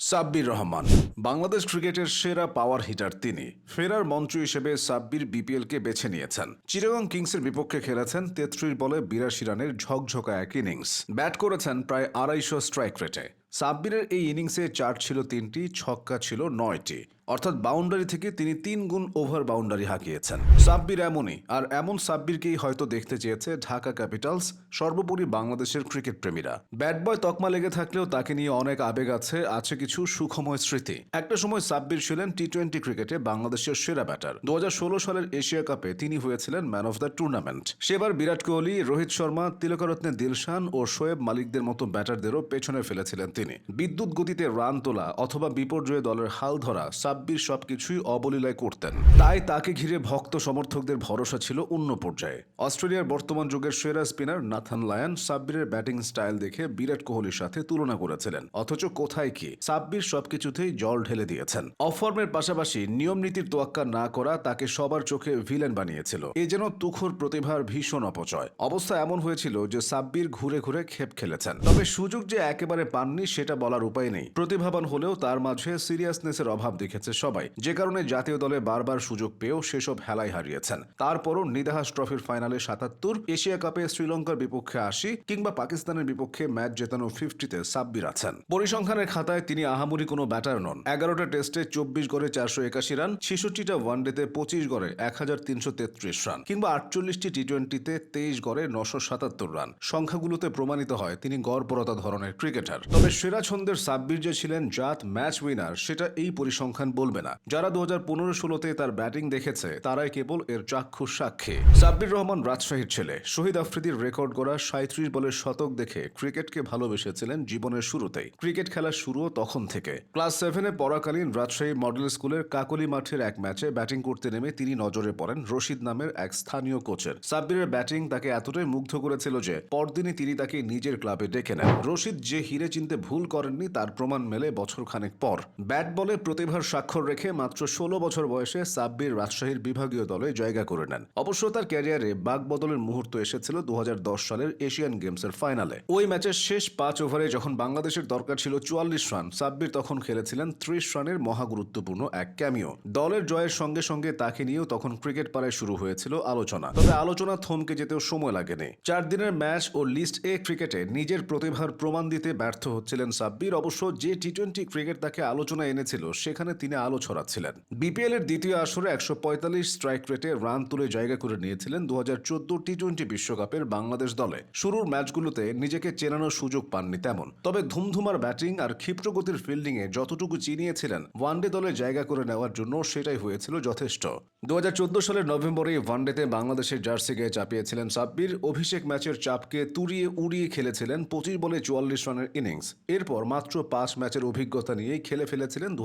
সাব্বির রহমান। বাংলাদেশ ক্রিকেটের সেরা power hitter তিনি। ফেরার মঞ্চ হিসেবে সাব্বির বিপিএলকে বেছে নিয়েছেন। চিরগং কিংসের বিপক্ষে খেলেছেন তেত্রিশ বলে বিরাশি রানের ঝকঝকা এক ইনিংস ব্যাট করেছেন প্রায় আড়াইশো স্ট্রাইক রেটে সাব্বিরের এই ইনিংসে চার ছিল তিনটি, ছক্কা ছিল নয়টি। অর্থাৎ বাউন্ডারি থেকে তিনি তিন গুণ ওভার বাউন্ডারি হাঁকিয়েছেন। সাব্বির এমনই, আর এমন সাব্বিরকেই হয়তো দেখতে চেয়েছে ঢাকা ক্যাপিটালস, সর্বোপরি বাংলাদেশের ক্রিকেট প্রেমীরা। ব্যাট বয় তকমা লেগে থাকলেও তাকে নিয়ে অনেক আবেগ আছে আছে কিছু সুখময় স্মৃতি। একটা সময় সাব্বির ছিলেন টি টোয়েন্টি ক্রিকেটে বাংলাদেশের সেরা ব্যাটার। দু হাজার ষোলো সালের এশিয়া কাপে তিনি হয়েছিলেন ম্যান অফ দ্য টুর্নামেন্ট। সেবার বিরাট কোহলি, রোহিত শর্মা, তিলকরত্নে দিলশান ও শোয়েব মালিকদের মতো ব্যাটারদেরও পেছনে ফেলেছিলেন তিনি। বিদ্যুৎ গতিতে রান তোলা অথবা বিপর্যয়ে দলের হাল ধরা সাব্বির সবকিছুই অবলীলায় করতেন। তাই তাকে ঘিরে ভক্ত সমর্থকদের ভরসা ছিল অন্য পর্যায়ে। অস্ট্রেলিয়ার বর্তমান যুগের সেরা স্পিনার নাথান লায়ন সাব্বিরের ব্যাটিং স্টাইল দেখে বিরাট কোহলির সাথে তুলনা করেছিলেন। অথচ কোথায় কি, সাব্বির সবকিছুতেই জল ঢেলে দিয়েছেন। অফর্মের পাশাপাশি নিয়ম নীতির তোয়াক্কা না করা তাকে সবার চোখে ভিলেন বানিয়েছিল। এ যেন তুখর প্রতিভার ভীষণ অপচয়। অবস্থা এমন হয়েছিল যে সাব্বির ঘুরে ঘুরে খেপ খেলেছেন। তবে সুযোগ যে একেবারে পাননি সেটা বলার উপায় নেই। প্রতিভাবান হলেও তার মাঝে সিরিয়াসনেসের অভাব দেখেছে সবাই। যে কারণে জাতীয় দলে বারবার সুযোগ পেয়েও সেসব হেলায় হারিয়েছেন। তারপরও নিদাহাস ট্রফির ফাইনালে সাতাত্তর, এশিয়া কাপে শ্রীলঙ্কার বিপক্ষে আশি কিংবা পাকিস্তানের বিপক্ষে ম্যাচ জেতানো ফিফটিতে সাব্বির আছেন। পরিসংখ্যানের খাতায় তিনি আহামরি কোনো ব্যাটার নন। এগারোটা টেস্টে চব্বিশ গড়ে চারশো একাশি রান, ছেষট্টিটা ওয়ানডেতে পঁচিশ গড়ে এক হাজার তিনশো তেত্রিশ রান কিংবা আটচল্লিশটি টি টোয়েন্টিতে তেইশ গড়ে নশো সাতাত্তর রান। সংখ্যাগুলোতে প্রমাণিত হয় তিনি গড়পরতা ধরনের ক্রিকেটার। তবে সেরা ছন্দের সাব্বির যে ছিলেন জাত ম্যাচ উইনার, সেটা এই পরিসংখ্যান বলবে না। যারা দু হাজার পনেরো ষোলোতে তার ব্যাটিং দেখেছে, তারাই কেবল এর চাক্ষুষ সাক্ষী। সাব্বির রহমান রাজশাহীর ছেলে। শহীদ আফ্রিদির রেকর্ড করা সাঁত্রিশ বলের শতক দেখে ক্রিকেটকে ভালোবেসেছিলেন জীবনের শুরুতেই। ক্রিকেট খেলার শুরুও তখন থেকে। ক্লাস সেভেনে পড়াকালীন রাজশাহী মডেল স্কুলের কাকলি মাঠের এক ম্যাচে ব্যাটিং করতে নেমে তিনি নজরে পড়েন রশিদ নামের এক স্থানীয় কোচের। সাব্বিরের ব্যাটিং তাকে এতটাই মুগ্ধ করেছিল যে, পরদিনই তিনি তাকে নিজের ক্লাবে ডেকে নেন। রশিদ যে হিরে চিনতে ভুল করেননি, তার প্রমাণ মেলে বছর খানেক পর। ব্যাট বলে প্রতিভার স্বাক্ষর রেখে মাত্র ষোলো বছর বয়সে সাব্বির রাজশাহীর বিভাগীয় দলে জায়গা করে নেন। অবশ্য তার ক্যারিয়ারে বাক বদলের মুহূর্ত এসেছিল দু হাজার দশ সালের এশিয়ান গেমসের ফাইনালে। ওই ম্যাচের শেষ পাঁচ ওভারে যখন বাংলাদেশের দরকার ছিল চুয়াল্লিশ রান, সাব্বির তখন খেলেছিলেন ত্রিশ রানের মহা গুরুত্বপূর্ণ এক ক্যামিও। দলের জয়ের সঙ্গে সঙ্গে তাকে নিয়েও তখন ক্রিকেট পাড়ায় শুরু হয়েছিল আলোচনা। তবে আলোচনা থমকে যেতেও সময় লাগেনি। চার দিনের ম্যাচ ও লিস্ট এ ক্রিকেটে নিজের প্রতিভার প্রমাণ দিতে ব্যর্থ হচ্ছিলেন সাব্বির, অবশ্য যে টি টোয়েন্টি ক্রিকেট তাকে আলোচনা এনেছিল, সেখানে তিনি আলো ছড়াচ্ছিলেন। বিপিএল এর দ্বিতীয় আসরে একশো পঁয়তাল্লিশ স্ট্রাইক রেটে রান তুলে জায়গা করে নিয়েছিলেন দু হাজার চোদ্দ টি টোয়েন্টি বিশ্বকাপের বাংলাদেশ দলে। শুরুর ম্যাচগুলোতে নিজেকে চেনানোর সুযোগ পাননি তেমন। তবে ধুমধুমার ব্যাটিং আর ক্ষিপ্রগতির ফিল্ডিংয়ে যতটুকু চিনিয়েছিলেন, ওয়ানডে দলে জায়গা করে নেওয়ার জন্য সেটাই হয়েছিল যথেষ্ট। দু হাজার চোদ্দ সালের নভেম্বরে ওয়ানডেতে বাংলাদেশের জার্সি গায়ে চাপিয়েছিলেন সাব্বির। অভিষেক ম্যাচের চাপকে তুড়িয়ে উড়িয়ে খেলেছিলেন পঁচিশ বলে চুয়াল্লিশ রানের ইনিংস এরপর মাত্র পাঁচ ম্যাচের অভিজ্ঞতা নিয়েই খেলে ফেলেছিলেন দু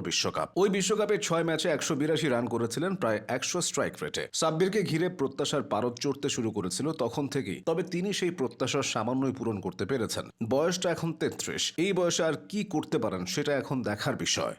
বিশ্বকাপ। ওই বিশ্বকাপে ছয় ম্যাচে একশো বিরাশি রান করেছিলেন প্রায় একশো স্ট্রাইক রেটে সাব্বিরকে ঘিরে প্রত্যাশার পারদ চড়তে শুরু করেছিল তখন থেকেই, তবে তিনি সেই প্রত্যাশার সামান্যই পূরণ করতে পেরেছেন। বয়সটা এখন তেত্রিশ। এই বয়সে আর কি করতে পারেন সেটা এখন দেখার বিষয়।